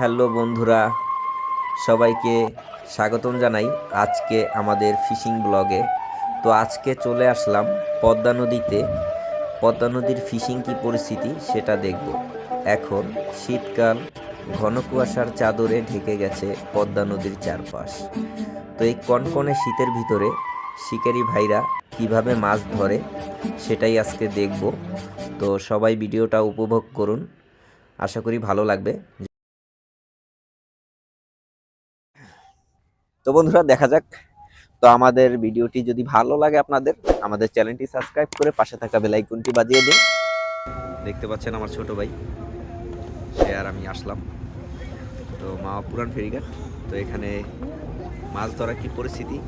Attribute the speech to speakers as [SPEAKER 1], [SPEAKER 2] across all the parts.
[SPEAKER 1] Hello বন্ধুরা, সবাইকে স্বাগতম জানাই আজকে আমাদের ফিশিং ব্লগে। তো আজকে চলে আসলাম পদ্মা নদীতে। পদ্মা নদীর ফিশিং কি পরিস্থিতি সেটা দেখব। এখন শীতকাল, ঘন কুয়াশার চাদরে ঢেকে গেছে পদ্মা নদীর চারপাশ। তো এই কনকনে শীতের ভিতরে শিকারি ভাইরা কীভাবে মাছ ধরে সেটাই আজকে দেখব। তো সবাই ভিডিওটা উপভোগ করুন। আশা করি ভালো লাগবে। তো বন্ধুরা, দেখা যাক। তো আমাদের ভিডিওটি যদি ভালো লাগে আপনাদের, আমাদের চ্যানেলটি সাবস্ক্রাইব করে পাশে থাকা বেল আইকনটি বাজিয়ে দিন। দেখতে পাচ্ছেন আমার ছোট ভাই, সে আর আমি আসলাম। তো মা পুরান ফেরিঘাট। তো এখানে মাছ ধরা কি পরিস্থিতি,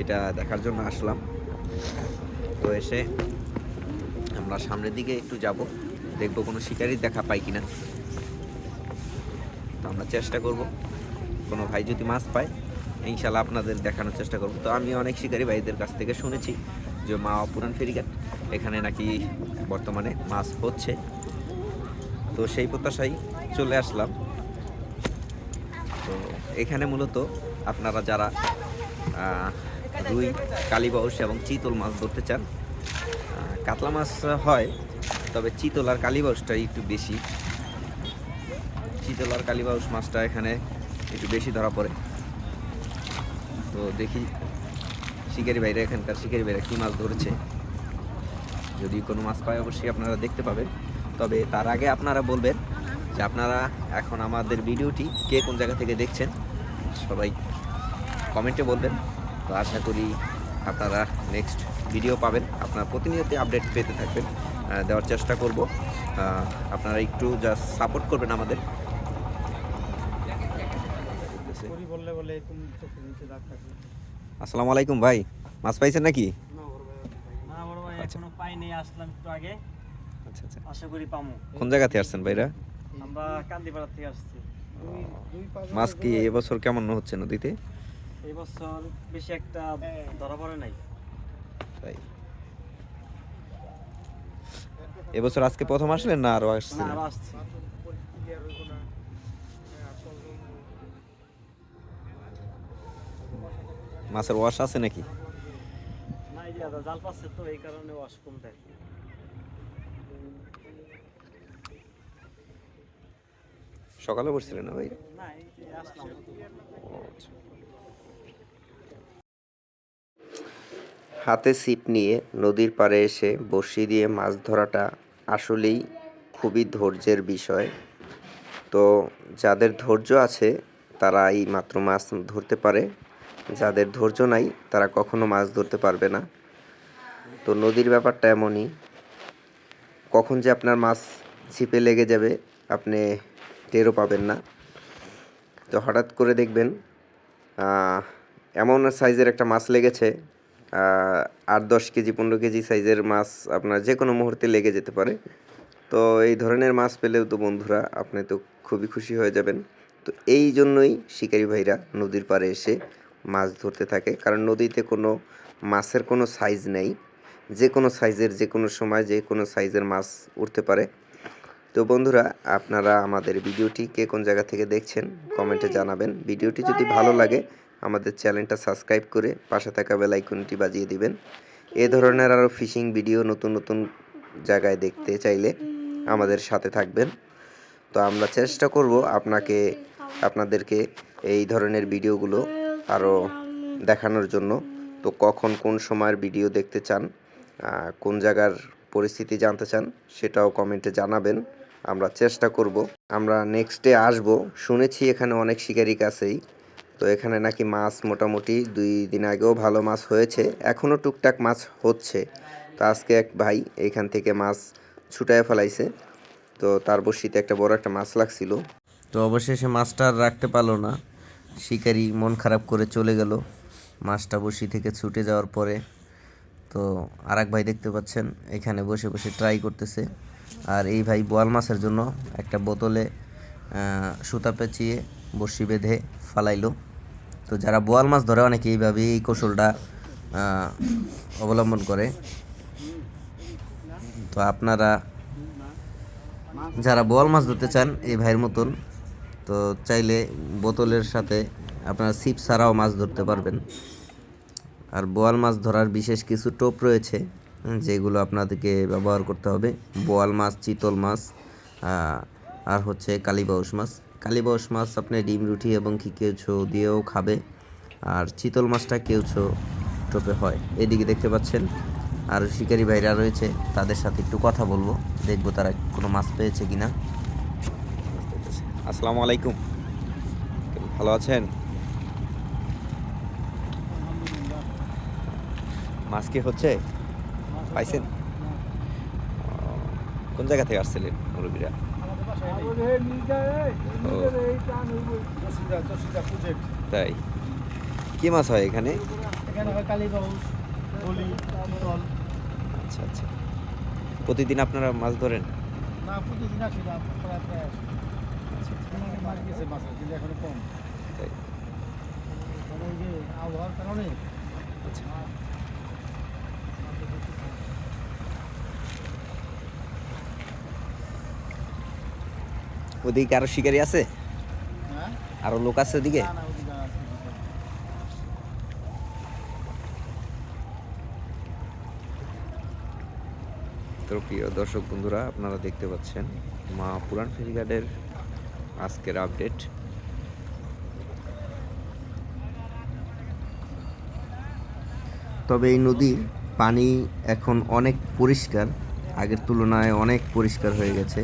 [SPEAKER 1] এটা দেখার জন্য আসলাম। তো এসে আমরা সামনের দিকে একটু যাব, দেখব কোনো শিকারি দেখা পাই কিনা। তো আমরা চেষ্টা করব, কোনো ভাই যদি মাছ পায় ইনশাল্লাহ আপনাদের দেখানোর চেষ্টা করব। তো আমি অনেক শিকারী ভাইদের কাছ থেকে শুনেছি যে মা পুরান ফেরিঘাট, এখানে নাকি বর্তমানে মাছ হচ্ছে। তো সেই প্রত্যাশাই চলে আসলাম। তো এখানে মূলত আপনারা যারা রুই কালীবাউস এবং চিতল মাছ ধরতে চান কাতলা মাছ হয়, তবে চিতল আর কালীবাউসটাই একটু বেশি। চিতল আর কালীবাউস মাছটা এখানে একটু বেশি ধরা পড়ে। তো দেখি শিকারি ভাইরা এখানকার শিকারি ভাইরা কী মাছ ধরেছে। যদি কোনো মাছ পায় অবশ্যই আপনারা দেখতে পাবেন। তবে তার আগে আপনারা বলবেন যে আপনারা এখন আমাদের ভিডিওটি কে কোন জায়গা থেকে দেখছেন, সবাই কমেন্টে বলবেন। তো আশা করি আপনারা নেক্সট ভিডিও পাবেন। আপনারা প্রতিনিয়ত আপডেট পেতে থাকবেন। দেওয়ার চেষ্টা করব। আপনারা একটু জাস্ট সাপোর্ট করবেন আমাদের।
[SPEAKER 2] থাকবে
[SPEAKER 1] আসসালামু আলাইকুম ভাই মাছ পাইছেন নাকি?
[SPEAKER 2] না বড় ভাই এখনও পাইনি। আসলাম একটু আগে।
[SPEAKER 1] আচ্ছা আচ্ছা।
[SPEAKER 2] করি পামু।
[SPEAKER 1] কোন জায়গা থেকে আসছেন ভাইরা?
[SPEAKER 2] আমরা কান্দিপাড়া আসছি।
[SPEAKER 1] মাছ কি এবছর কেমন হচ্ছে নদীতে?
[SPEAKER 2] এই বছর বেশি একটা ধরা পড়ে নাই।
[SPEAKER 1] তাই। এবছর আজকে প্রথম আসলেন না
[SPEAKER 2] আরও
[SPEAKER 1] আসছেন? মাছের ওয়াশ আছে নাকি?
[SPEAKER 2] না এই যে দাদা জাল পাচ্ছে তো এই কারণে ওয়াশ কম দেয়
[SPEAKER 1] সকালে পড়ছিলেন না ভাই? হাতে ছিপ নিয়ে নদীর পাড়ে এসে বড়শি দিয়ে মাছ ধরাটা আসলেই খুবই ধৈর্যের বিষয়। তো যাদের ধৈর্য আছে তারা এই মাত্র মাছ ধরতে পারে। যাদের ধৈর্য নাই, তারা কখনো মাছ ধরতে পারবে না। তো নদীর ব্যাপারটা এমনই। কখন যে আপনার মাছ ছিপে লেগে যাবে, আপনি টেরও পাবেন না। তো হঠাৎ করে দেখবেন এমন সাইজের একটা মাছ লেগেছে আট, দশ কেজি, পনেরো কেজি সাইজের মাছ আপনার যে কোনো মুহূর্তে লেগে যেতে পারে। তো এই ধরনের মাছ পেলেও তো বন্ধুরা, আপনি তো খুবই খুশি হয়ে যাবেন। তো এই জন্যই শিকারী ভাইরা নদীর পাড়ে এসে মাছ ধরতে থাকে। কারণ নদীতে কোনো মাছের কোনো সাইজ নেই। যে কোনো সাইজের যে কোনো সময় যে কোনো সাইজের মাছ উঠতে পারে। তো বন্ধুরা, আপনারা আমাদের ভিডিওটি কে কোন জায়গা থেকে দেখছেন, কমেন্টে জানাবেন। ভিডিওটি যদি ভালো লাগে, আমাদের চ্যানেলটা সাবস্ক্রাইব করে পাশে থাকা বেল আইকনটি বাজিয়ে দিবেন। এ ধরনের আরও ফিশিং ভিডিও নতুন নতুন জায়গায় দেখতে চাইলে আমাদের সাথে থাকবেন। তো আমরা চেষ্টা করব আপনাকে, আপনাদেরকে এই ধরনের ভিডিওগুলো আরও দেখানোর জন্য। তো কখন কোন সময়ের ভিডিও দেখতে চান কোন জায়গার পরিস্থিতি জানতে চান সেটাও কমেন্টে জানাবেন। আমরা চেষ্টা করব। আমরা নেক্সটে আসব। শুনেছি এখানে অনেক শিকারি কাছেই। তো এখানে নাকি মাছ মোটামুটি দুই দিন আগেও ভালো মাছ হয়েছে। এখনও টুকটাক মাছ হচ্ছে। তো আজকে এক ভাই এখান থেকে মাছ ছুটায় ফেলাইছে। তো তার বসিতে একটা বড় একটা মাছ লাগছিল। তো অবশেষে মাছটা আর রাখতে পারল না। শিকারি মন খারাপ করে চলে গেল। মাছটা বসি থেকে ছুটে যাওয়ার পরে তো আর ভাই দেখতে পাচ্ছেন, এখানে বসে বসে ট্রাই করতেছে। আর এই ভাই বোয়াল মাছের জন্য একটা বোতলে সুতা পেঁচিয়ে বড়শি বেঁধে ফালাইলো। তো যারা বোয়াল মাছ ধরে অনেকে এইভাবে এই কৌশলটা অবলম্বন করে। তো আপনারা যারা বোয়াল মাছ ধরতে চান, এই ভাইয়ের মতন তো চাইলে বোতলের সাথে আপনারা ছিপ ছাড়াও মাছ ধরতে পারবেন। আর বোয়াল মাছ ধরার বিশেষ কিছু টোপ রয়েছে যেগুলো আপনাদেরকে ব্যবহার করতে হবে। বোয়াল মাছ, চিতল মাছ আর হচ্ছে কালীবাউস মাছ। কালীবাউস মাছ আপনি ডিম, রুটি এবং কি কেউছো দিয়েও খাবে, আর চিতল মাছটা কেউছো টোপে হয়। এদিকে দেখতে পাচ্ছেন, আর শিকারি ভাইরা রয়েছে, তাদের সাথে একটু কথা বলব, দেখব তারা কোনো মাছ পেয়েছে কিনা। আসসালামু আলাইকুম। ভালো আছেন? মাছ কি হচ্ছে? পাইছেন? কোন জায়গা থেকে আসছিলেন মুরব্বীরা? তাই। কি মাছ হয় এখানে? আচ্ছা আচ্ছা। প্রতিদিন আপনারা মাছ ধরেন? তাই
[SPEAKER 2] আবহাওয়ার কারণে
[SPEAKER 1] আচ্ছা ওদিকে আরও শিকারি আছে?
[SPEAKER 2] হ্যাঁ?
[SPEAKER 1] আরও লোক আছে ওদিকে। তো প্রিয় দর্শক বন্ধুরা আপনারা দেখতে পাচ্ছেন মা পুরান ফেরিঘাটের আজকের আপডেট। তবে এই নদীর পানি এখন অনেক পরিষ্কার, আগের তুলনায় অনেক পরিষ্কার হয়ে গেছে।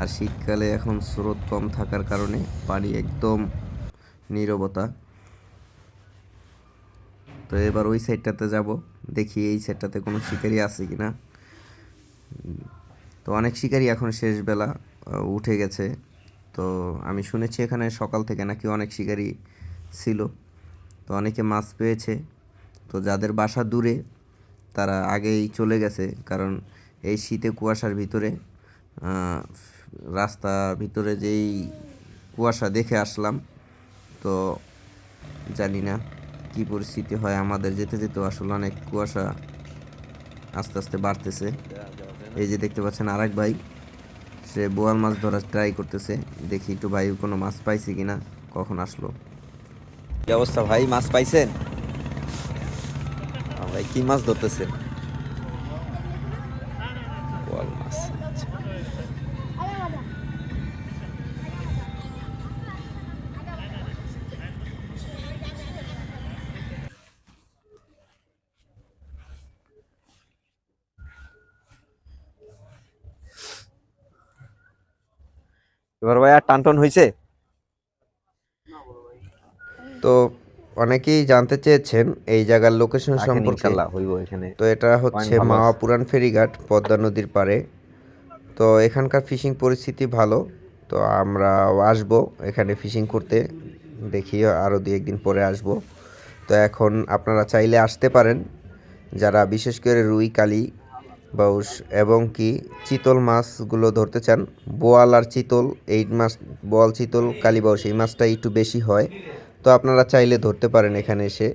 [SPEAKER 1] আর শীতকালে এখন স্রোত কম থাকার কারণে পানি একদম নীরবতা। তো এবার ওই সাইডটাতে যাব, দেখি এই সাইডটাতে কোনো শিকারি আছে কিনা। তো অনেক শিকারি এখন শেষ বেলা উঠে গেছে। তো আমি শুনেছি এখানে সকাল থেকে নাকি অনেক শিকারি ছিল। তো অনেকে মাছ পেয়েছে। তো যাদের বাসা দূরে, তারা আগেই চলে গেছে। কারণ এই শীতে কুয়াশার ভিতরে রাস্তার ভিতরে যেই কুয়াশা দেখে আসলাম, তো জানি না কি পরিস্থিতি হয়। আমাদের যেতে যেতেও আসলে অনেক কুয়াশা আস্তে আস্তে বাড়তেছে। এই যে দেখতে পাচ্ছেন আরেক ভাই, সে বোয়াল মাছ ধরার ট্রাই করতেছে। দেখি একটু ভাই কোনো মাছ পাইছে কিনা, কখন আসলো। কি অবস্থা ভাই, মাছ পাইছেন? ভাই, কি মাছ ধরতেছেন? এবার ভাই আর টানটন হয়েছে তো অনেকেই জানতে চেয়েছেন এই জায়গার লোকেশন সম্পর্কে।
[SPEAKER 3] হইব এখানে।
[SPEAKER 1] তো এটা হচ্ছে মাওয়া পুরান ফেরিঘাট পদ্মা নদীর পাড়ে। তো এখানকার ফিশিং পরিস্থিতি ভালো। তো আমরা আসব এখানে ফিশিং করতে। দেখি আরও দু একদিন পরে আসব। তো এখন আপনারা চাইলে আসতে পারেন। যারা বিশেষ করে রুই কালি বাউস এবং কি চিতল মাছগুলো ধরতে চান? বোয়াল আর চিতল, এই মাছ, বোয়াল, চিতল, কালী বাউস এই মাছটা একটু বেশি হয়। তো আপনারা চাইলে ধরতে পারেন এখানে এসে।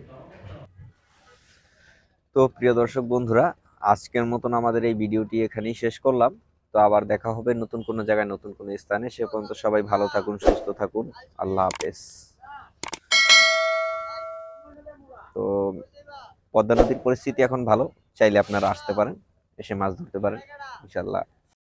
[SPEAKER 3] তো প্রিয় দর্শক বন্ধুরা, আজকের মতন আমাদের এই ভিডিওটি এখানেই শেষ করলাম। তো আবার দেখা হবে নতুন কোনো জায়গায়, নতুন কোনো স্থানে। সে পর্যন্ত সবাই ভালো থাকুন, সুস্থ থাকুন। আল্লাহ হাফেজ। তো পদ্মা নদীর পরিস্থিতি এখন ভালো, চাইলে আপনারা আসতে পারেন। এসে মাছ ধরতে পারেন ইনশাল্লাহ